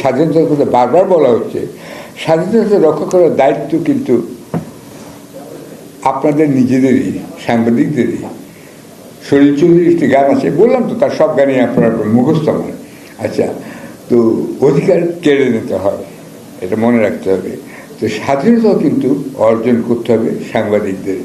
স্বাধীনতার কথা বারবার বলা হচ্ছে। স্বাধীনতা রক্ষা করার দায়িত্ব কিন্তু আপনাদের নিজেদেরই, সাংবাদিকদেরই। শরীর চৌধুরীর একটি গান আছে, বললাম তো, তার সব গানই আপনার মুখস্থ আমার। আচ্ছা তো অধিকার কেড়ে নিতে হয়, এটা মনে রাখতে হবে। তো স্বাধীনতাও কিন্তু অর্জন করতে হবে সাংবাদিকদের।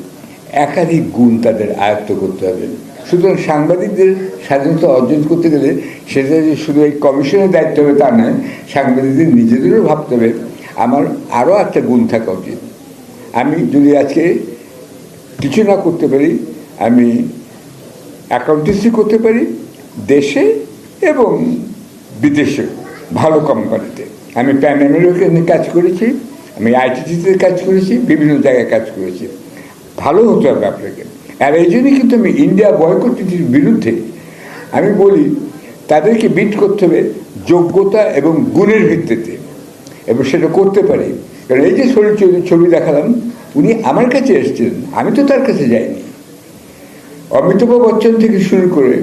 একাধিক গুণ তাদের আয়ত্ত করতে হবে। সুতরাং সাংবাদিকদের স্বাধীনতা অর্জন করতে গেলে সেটা যে শুধু এই কমিশনের দায়িত্ব হবে তা নয়, সাংবাদিকদের নিজেদেরও ভাবতে হবে, আমার আরও একটা গুণ থাকা উচিত। আমি যদি আজকে কিছু না করতে পারি, আমি অ্যাকাউন্টেন্সি করতে পারি, দেশে এবং বিদেশে ভালো কোম্পানিতে আমি প্যান আমেরিকানে কাজ করেছি, আমি আইটিটিতে কাজ করেছি, বিভিন্ন জায়গায় কাজ করেছি। ভালো হতে হবে আপনাকে। আর এই জন্যই কিন্তু আমি ইন্ডিয়া বয়কট নীতির বিরুদ্ধে আমি বলি, তাদেরকে বিট করতে হবে যোগ্যতা এবং গুণের ভিত্তিতে। এবং সেটা করতে পারি। কারণ এই যে শরীর ছবি দেখালাম, উনি আমার কাছে এসেছিলেন আমি তো তার কাছে যাইনি। অমিতাভ বচ্চন থেকে শুরু করে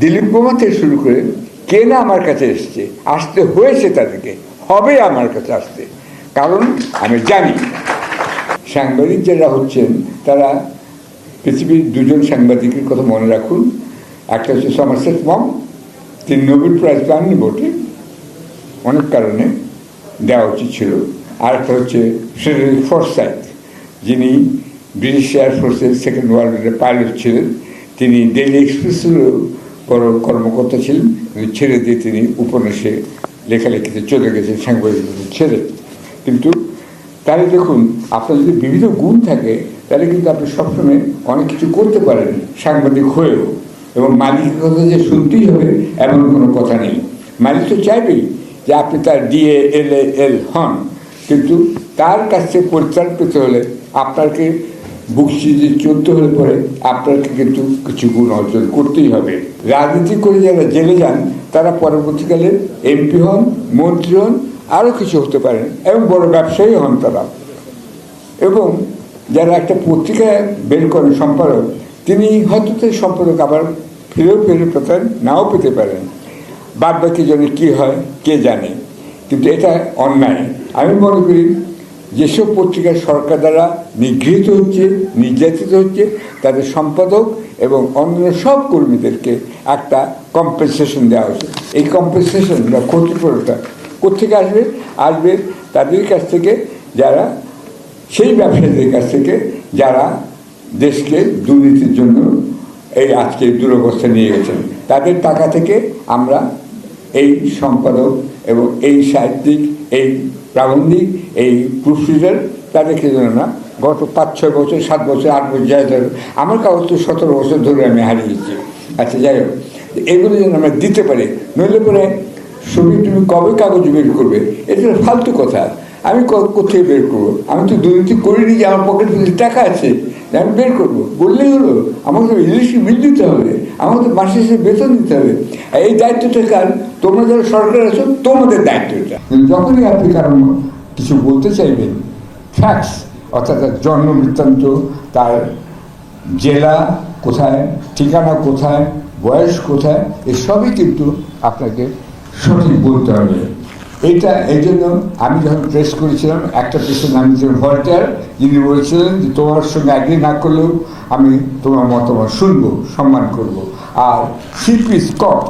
দিলীপ কুমার থেকে শুরু করে কে না আমার কাছে এসছে, আসতে হয়েছে তাদেরকে, হবে আমার কাছে আসতে। কারণ আমি জানি। সাংবাদিক যারা হচ্ছেন, তারা পৃথিবীর দুজন সাংবাদিকের কথা মনে রাখুন। একটা হচ্ছে সমারসেট মম, তিনি নোবেল প্রাইজ পাননি বটে অনেক কারণে দেওয়া উচিত ছিল। আর একটা হচ্ছে ফ্রেডারিক ফরসাইথ যিনি ব্রিটিশ এয়ারফোর্সের সেকেন্ড ওয়ার্ল্ড ওয়ারের পাইলট ছিলেন। তিনি ডেইলি এক্সপ্রেসেরও বড় কর্মকর্তা ছিলেন। ছেড়ে দিয়ে তিনি উপন্যাসে লেখালেখিতে চলে গেছেন, সাংবাদিকতা ছেড়ে। কিন্তু তাহলে দেখুন, আপনার যদি বিভিন্ন গুণ থাকে, তাহলে কিন্তু আপনি সবসময় অনেক কিছু করতে পারেন, সাংবাদিক হয়েও। এবং মালিকের কথা যে শুনতেই হবে, এমন কোনো কথা নেই। মালিক তো চাইবেই যে আপনি তার ডিএ এল এল হন। কিন্তু তার কাছ পরিত্রাণ পেতে হলে আপনাকে বুক সিরিজে চলতে হলে পরে আপনাকে কিন্তু কিছু গুণ অর্জন করতেই হবে। রাজনীতি করে যারা জেলে যান, তারা পরবর্তীকালে এমপি হন, মন্ত্রী হন আরও কিছু হতে পারেন এবং বড় ব্যবসায়ী হন তারা। এবং যারা একটা পত্রিকায় বের করেন সম্পাদক, তিনি হয়তো তার সম্পাদক আবার ফিরেও ফিরে পেতেন নাও পেতে পারেন। বাদ বাকি জন্য কী হয়, কে জানে। কিন্তু এটা অন্যায়। আমি মনে করি যেসব পত্রিকা সরকার দ্বারা নিগৃহীত হচ্ছে, নির্যাতিত হচ্ছে, তাদের সম্পাদক এবং অন্য সব কর্মীদেরকে একটা কম্পেনসেশন দেওয়া হচ্ছে। এই কম্পেনসেশন বা ক্ষতিপূরণটা কোথেকে আসবে? আসবে তাদের কাছ থেকে যারা, সেই ব্যবসায়ীদের কাছ থেকে যারা দেশকে দুর্নীতির জন্য এই আজকে দুরবস্থা নিয়ে গেছেন। তাদের টাকা থেকে আমরা এই সম্পাদক এবং এই সাহিত্যিক, এই প্রাবন্ধিক, এই প্রুফরিডার তাদেরকে যেন না গত পাঁচ, ছয় বছর, সাত বছর, আট বছর যাই ধরো আমার কাগজ তো সতেরো বছর ধরে আমি হারিয়েছি আচ্ছা যাই হোক, এগুলো যেন আমরা দিতে পারি। নইলে পরে ছবি তুমি কবে কাগজ বের করবে? এটা ফালতু কথা। আমি কোথায় বের করব? আমি তো দুর্নীতি করিনি যে আমার পকেট টাকা আছে। আমি বের করব। বললেই হলো, আমাকে ইলেকট্রিক বিল দিতে হবে। আমাকে মাসে শেষে বেতন দিতে হবে। এই দায়িত্বটা কার? তোমরা যারা সরকার আছো, তোমাদের দায়িত্ব এটা। যখনই আপনি কারণ কিছু বলতে চাইবেন ফ্যাক্টস অর্থাৎ তার জন্ম বৃত্তান্ত তার জেলা কোথায়, ঠিকানা কোথায়, বয়স কোথায়, এসবই কিন্তু আপনাকে সঠিক বলতে হবে। এটা এই জন্য আমি যখন প্রেস করেছিলাম, একটা প্রেসের নাম ছিল ভল্টার যিনি বলেছিলেন যে তোমার সঙ্গে অ্যাগ্রি না করলেও আমি তোমার মতামত শুনব, সম্মান করব। আর সিপি স্কট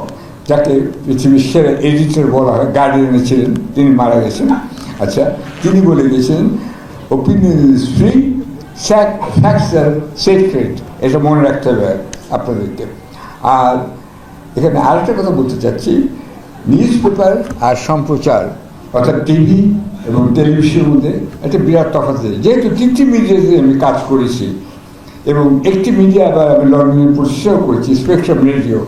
যাকে পৃথিবীর সেরা এডিটর বলা হয় গার্ডিয়ানে ছিলেন, তিনি মারা গেছেন। আচ্ছা তিনি বলে গেছেন opinion is free facts are secret এটা মনে রাখতে হবে আপনাদেরকে। আর এখানে আরেকটা কথা বলতে চাচ্ছি নিউজ পেপার আর সম্প্রচার, অর্থাৎ টিভি এবং টেলিভিশনের মধ্যে একটা বিরাট তফাৎ আছে যেহেতু তিনটি মিডিয়াতে আমি কাজ করেছি এবং একটি মিডিয়া আবার আমি লন্ডনে প্রতিষ্ঠাও করেছি স্পেকট্রাম রেডিও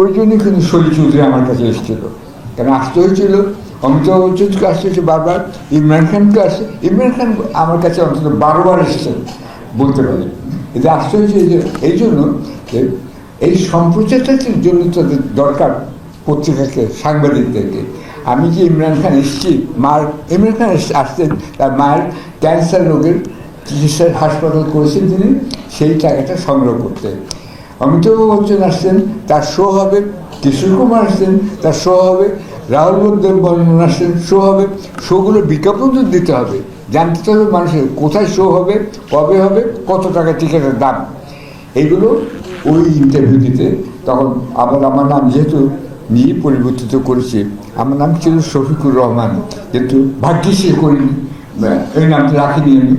ওই জন্যই কিন্তু শরীর চৌধুরী আমার কাছে এসেছিল। কেন আসতে হয়েছিল? অমিতাভ বচ্চনকে আসতে হয়েছে বারবার, ইমরান খানকে আসছে ইমরান খান আমার কাছে অন্তত বারোবার এসেছেন বলতে পারি। এতে আসতে হয়েছে এই জন্য এই সম্প্রচারটার জন্য তাদের দরকার পত্রিকাকে, সাংবাদিকদেরকে। আমি যে ইমরান খান এসেছি? মার ইমরান খান আসছেন তার মায়ের ক্যান্সার রোগের চিকিৎসার হাসপাতাল করেছেন তিনি। সেই টাকাটা সংগ্রহ করতে। অমিতাভ বচ্চন আসছেন, তার শো হবে। কিশোর কুমার আসছেন, তার শো হবে। রাহুল বর্ধন বর্মন আসছেন, শো হবে। শোগুলো বিজ্ঞাপন তো দিতে হবে। জানতে হবে মানুষের কোথায় শো হবে, কবে হবে, কত টাকা টিকিটের দাম। এগুলো ওই ইন্টারভিউটিতে তখন আবার আমার নাম যেহেতু নিয়ে পরিবর্তিত করেছি। আমার নাম ছিল শফিকুর রহমান। কিন্তু ভাগ্যে সে করিনি এই নামটা রাখিনি আমি।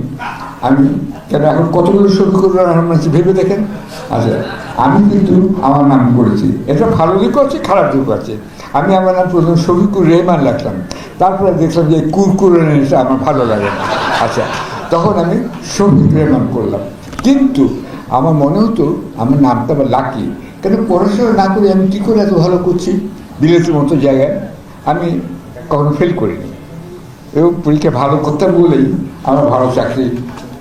আমি কেন, এখন কতগুলো শফিকুর রহমান আছে ভেবে দেখেন? আচ্ছা আমি কিন্তু আমার নাম করেছি। এটা ভালো দিকও আছে, খারাপ দিকও আছে। আমি আমার নাম প্রথম শফিকুর রেহমান রাখলাম। তারপরে দেখলাম যে কুরকুরেটা আমার ভালো লাগে না। আচ্ছা তখন আমি শফিক রেহমান করলাম। কিন্তু আমার মনে হতো আমার নামটা আবার লাকি। কেন পড়াশোনা না করে আমি কী করে এত ভালো করছি? বিলেতের মতো জায়গায় আমি কখনো ফেল করিনি। এবং পরীক্ষা ভালো করতাম বলেই আমার ভালো চাকরি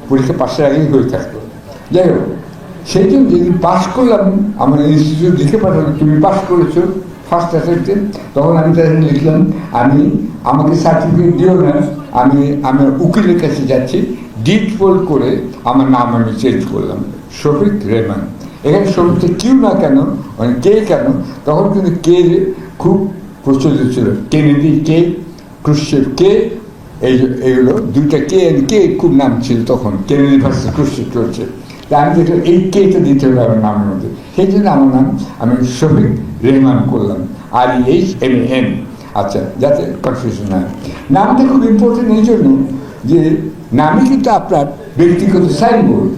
পরীক্ষা পাশের আগেই হয়ে থাকতো। যাই হোক, সেই জন্য যদি পাশ করলাম, আমার ইনস্টিটিউট লিখে পাঠালো, তুমি পাশ করেছ ফার্স্ট অ্যাটেম্পটে তখন আমি তাদের লিখলাম, আমি, আমাকে সার্টিফিকেট দিও না, আমি আমি উকিলের কাছে যাচ্ছি। ডিট করে আমার নাম আমি চেঞ্জ করলাম। শফিক রেহমান। এখানে শফিকটা কিউ না কেন মানে কে কেন, তখন কিন্তু কে খুব প্রচলিত ছিল। কেনেডি কে ক্রুশেভ কে এই এইগুলো দুইটা কে কে খুব নাম ছিল তখন। কেনেডি ভার্সেস ক্রুশেভ চলছে আমি দেখলাম এই কেটা দিতে হবে আমার নামের মধ্যে। সেই জন্য আমার নাম আমি শফিক রেহমান করলাম। আর এইচ এম এম আচ্ছা যাতে কনফিউশন হয়। নামটা খুব ইম্পর্টেন্ট এই জন্য যে, নামই কিন্তু আপনার ব্যক্তিগত সাইনবোর্ড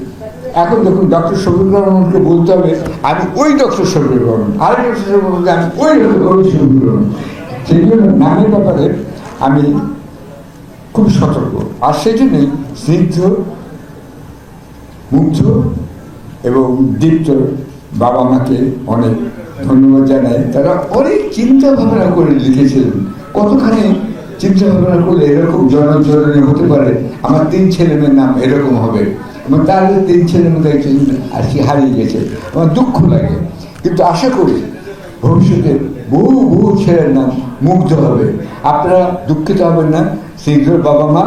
এখন দেখুন ডক্টর শফিক রহমানকে বলতে হবে, আমি ওই ডক্টর শফিক রহমান, আরেক ডক্টর শফিক রহমানকে আমি ওই ডক্টর শফিক রহমান। সেই জন্য নামের ব্যাপারে আমি খুব সতর্ক। আর সেই জন্যই স্নিগ্ধ, মুগ্ধ এবং দীপ্ত বাবা মাকে অনেক ধন্যবাদ জানাই। তারা অনেক চিন্তা ভাবনা করে লিখেছিলেন। কতখানি চিন্তা ভাবনা করলে এরকম জনজননী হতে পারে? আমার তিন ছেলে মেয়ের নাম এরকম হবে। এবং তার তিন ছেলের মধ্যে একজন আজকে হারিয়ে গেছে। আমার দুঃখ লাগে। কিন্তু আশা করি ভবিষ্যতে বহু বহু ছেলের নাম মুগ্ধ হবে। আপনারা দুঃখিত হবেন না শীঘ্র বাবা মা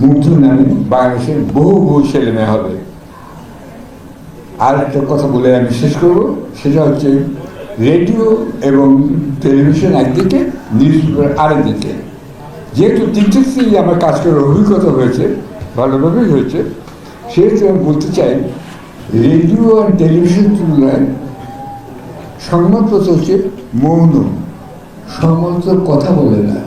মুগ্ধ নামে বাংলাদেশের বহু বহু ছেলে মেয়ে হবে। আর একটা কথা বলে আমি শেষ করব, সেটা হচ্ছে রেডিও এবং টেলিভিশন একদিকে নিউজ পেপার আরেকদিকে। যেহেতু তিনটেতেই আমার কাজ করার অভিজ্ঞতা হয়েছে, ভালোভাবেই হয়েছে সেহেতু আমি বলতে চাই রেডিও আর টেলিভিশন তুলনায় সংবাদপত্র হচ্ছে মৌন সংবাদপত্র কথা বলে না।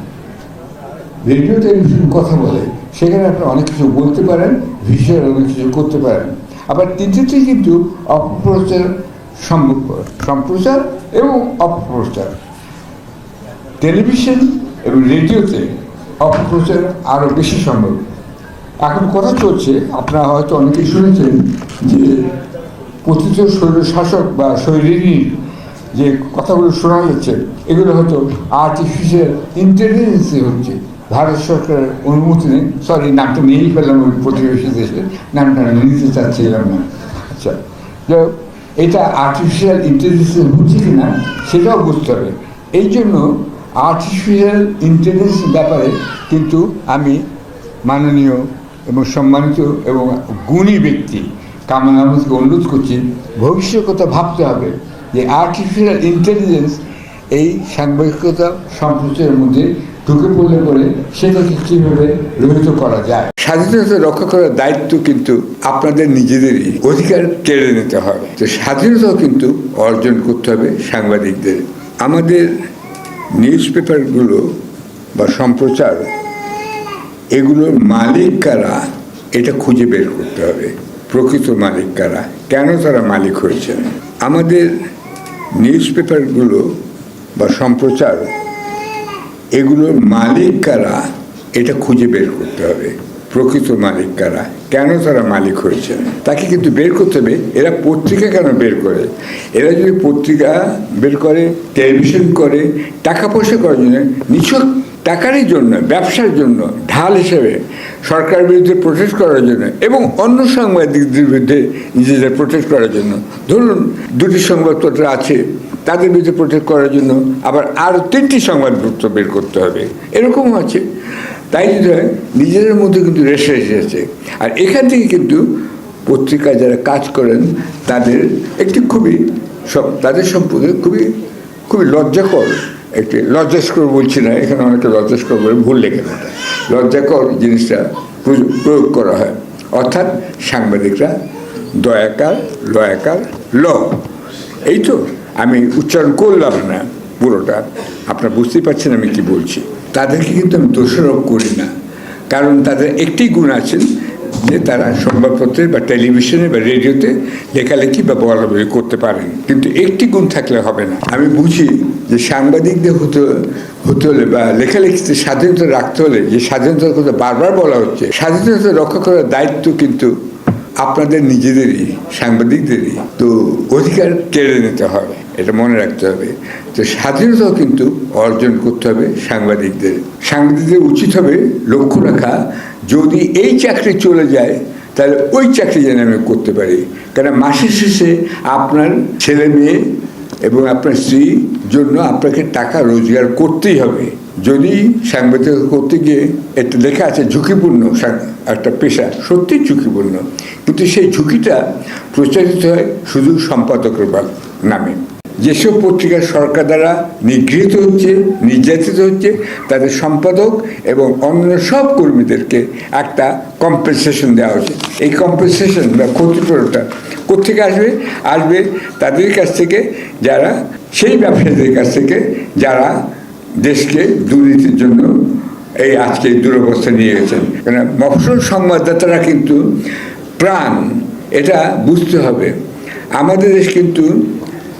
রেডিও টেলিভিশন কথা বলে। সেখানে আপনি অনেক কিছু বলতে পারেন ভিজুয়াল অনেক কিছু করতে পারেন। আবার তিনটেতেই কিন্তু অপপ্রচার সম্প্রচার এবং অপপ্রচার টেলিভিশন এবং রেডিওতে অপপ্রচার আরও বেশি সম্ভব। এখন কথা চলছে, আপনারা হয়তো অনেকেই শুনেছেন যে কথিত শৈল শাসক বা শৈলিনী যে কথাগুলো শোনা যাচ্ছে, এগুলো হয়তো আর্টিফিশিয়াল ইন্টেলিজেন্সে হচ্ছে। ভারত সরকারের অনুমতি নেই। সরি নামটা নিয়েই ফেললাম ওই প্রতিবেশী দেশে। নামটা নিতে চাচ্ছিলাম না। আচ্ছা এটা আর্টিফিশিয়াল ইন্টেলিজেন্সে হচ্ছে কি না, সেটাও বুঝতে হবে। এই জন্য আর্টিফিশিয়াল ইন্টেলিজেন্স ব্যাপারে কিন্তু আমি মাননীয় এবং সম্মানিত এবং গুণী ব্যক্তি কামাল আহমদকে অনুরোধ করছি ভবিষ্যৎ কথা ভাবতে হবে যে আর্টিফিশিয়াল ইন্টেলিজেন্স এই সাংবাদিকতা সম্প্রচারের মধ্যে ঢুকে পড়লে পরে সেটাকে কীভাবে রহিত করা যায়? স্বাধীনতা রক্ষা করার দায়িত্ব কিন্তু আপনাদের নিজেদেরই। অধিকার কেড়ে নিতে হবে তো স্বাধীনতাও কিন্তু অর্জন করতে হবে সাংবাদিকদের। আমাদের নিউজ পেপারগুলো বা সম্প্রচার এগুলোর মালিক কারা এটা খুঁজে বের করতে হবে। প্রকৃত মালিক কারা কেন তারা মালিক হয়েছেন? আমাদের নিউজ পেপারগুলো বা সম্প্রচার, এগুলোর মালিক কারা এটা খুঁজে বের করতে হবে। প্রকৃত মালিক কারা কেন তারা মালিক হয়েছেন? তাকে কিন্তু বের করতে হবে। এরা পত্রিকা কেন বের করে? এরা যদি পত্রিকা বের করে, টেলিভিশন করে, টাকা পয়সা করার জন্য নিছক টাকারই জন্য, ব্যবসার জন্য ঢাল হিসেবে সরকারের বিরুদ্ধে প্রোটেস্ট করার জন্য এবং অন্য সাংবাদিকদের বিরুদ্ধে নিজেদের প্রোটেস্ট করার জন্য। ধরুন, দুটি সংবাদপত্র আছে, তাদের বিরুদ্ধে প্রোটেস্ট করার জন্য আবার আরও তিনটি সংবাদপত্র বের করতে হবে। এরকমও আছে। তাই যদি হয়, নিজেদের মধ্যে কিন্তু রেসে এসেছে আর এখান থেকে কিন্তু পত্রিকায় যারা কাজ করেন, তাদের একটি খুবই সব, তাদের সম্পর্কে খুবই খুবই লজ্জাকর একটি লজ্জাস্কর বলছি না, এখানে অনেকে লজ্জাস্কর বলে ভুল লেগে ওটা লজ্জাকর জিনিসটা প্রয়োগ করা হয়। অর্থাৎ সাংবাদিকরা দয়াকার, লয়াকার, ল। এই তো, আমি উচ্চারণ করলাম না পুরোটা। আপনারা বুঝতেই পারছেন আমি কি বলছি। তাদেরকে কিন্তু আমি দোষারোপ করি না। কারণ তাদের একটি গুণ আছেন যে তারা সংবাদপত্রে বা টেলিভিশনে বা রেডিওতে লেখালেখি বা বলাবলি করতে পারেন। কিন্তু একটি গুণ থাকলে হবে না। আমি বুঝি যে সাংবাদিকদের হতে হতে হলে বা লেখালেখিতে স্বাধীনতা রাখতে হলে যে স্বাধীনতার কথা বারবার বলা হচ্ছে, স্বাধীনতা রক্ষা করার দায়িত্ব কিন্তু আপনাদের নিজেদেরই, সাংবাদিকদেরই। তো অধিকার কেড়ে নিতে হবে, এটা মনে রাখতে হবে। তো স্বাধীনতাও কিন্তু অর্জন করতে হবে সাংবাদিকদের। সাংবাদিকদের উচিত হবে লক্ষ্য রাখা যদি এই চাকরি চলে যায়, তাহলে ওই চাকরি যেন আমি করতে পারি। কারণ মাসের শেষে আপনার ছেলে মেয়ে এবং আপনার স্ত্রীর জন্য আপনাকে টাকা রোজগার করতেই হবে। যদি সাংবাদিক করতে গিয়ে একটা লেখা আছে, ঝুঁকিপূর্ণ একটা পেশা, সত্যিই ঝুঁকিপূর্ণ। কিন্তু সেই ঝুঁকিটা প্রচারিত হয় শুধু সম্পাদকের নামে। যেসব পত্রিকা সরকার দ্বারা নিগৃহীত হচ্ছে, নির্যাতিত হচ্ছে, তাদের সম্পাদক এবং অন্য সব কর্মীদেরকে একটা কম্পেনসেশন দেওয়া হচ্ছে। এই কম্পেনসেশন বা ক্ষতিপূরণটা কোথেকে আসবে? আসবে তাদের কাছ থেকে যারা, সেই ব্যবসায়ীদের কাছ থেকে যারা দেশকে দুর্নীতির জন্য এই আজকে দুরবস্থা নিয়ে গেছেন। কেন মফসল সংবাদদাতারা কিন্তু প্রাণ, এটা বুঝতে হবে। আমাদের দেশ কিন্তু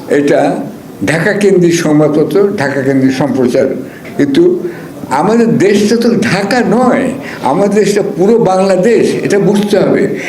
এটা ঢাকা কেন্দ্রিক সংবাদপত্র, ঢাকা কেন্দ্রিক সম্প্রচার। কিন্তু আমাদের দেশটা তো ঢাকা নয়, আমাদের দেশটা পুরো বাংলাদেশ, এটা বুঝতে হবে।